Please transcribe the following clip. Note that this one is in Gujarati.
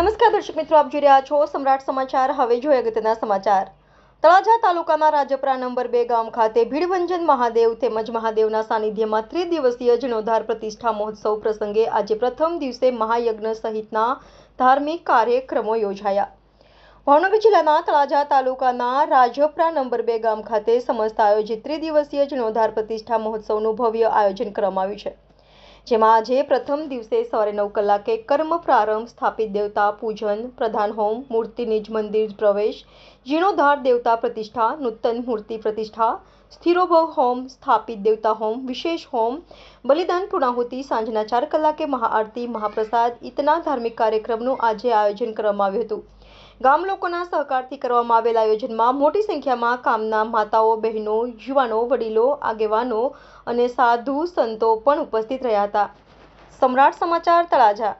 નમસ્કાર દર્શક મિત્રો, આપ જોઈ રહ્યા છો સમ્રાટ સમાચાર. હવે જોઈએ અગત્યના સમાચાર. તળાજા તાલુકાના રાજપરા નંબર બે ગામ ખાતે ભીડભંજન મહાદેવ તેમજ મહાદેવના સાનિધ્યમાં ત્રિદિવસીય જીર્ણોદ્ધાર પ્રતિષ્ઠા મહોત્સવ પ્રસંગે આજે પ્રથમ દિવસે મહાયજ્ઞ સહિતના ધાર્મિક કાર્યક્રમો યોજાયા. ભાવનગર જિલ્લાના તળાજા તાલુકાના રાજપરા નંબર બે ગામ ખાતે સમસ્ત આયોજિત ત્રિદિવસીય જીર્ણોદ્ધાર પ્રતિષ્ઠા મહોત્સવનું ભવ્ય આયોજન કરવામાં આવ્યું છે. જેમાં આજે પ્રથમ દિવસે સવારે નવ કલાકે કર્મ પ્રારંભ સ્થાપિત દેવતા પૂજન, પ્રધાન હોમ, મૂર્તિ નિજ મંદિર પ્રવેશ, જીર્ણોદ્ધાર દેવતા પ્રતિષ્ઠા, નૂતન મૂર્તિ પ્રતિષ્ઠા, સ્થિરોભવ હોમ, સ્થાપિત દેવતા હોમ, વિશેષ હોમ, બલિદાન પૂર્ણાહુતિ સાંજના ચાર કલાકે મહાઆરતી, મહાપ્રસાદ, ઈતના ધાર્મિક કાર્યક્રમનું આજે આયોજન કરવામાં આવ્યું હતું. ગામ લોકોના સહકારથી કરવામાં આવેલ આયોજનમાં મોટી સંખ્યામાં કામના માતાઓ, બહેનો, યુવાનો, વડીલો, આગેવાનો અને સાધુ સંતો પણ ઉપસ્થિત રહ્યા હતા. સમ્રાટ સમાચાર તળાજા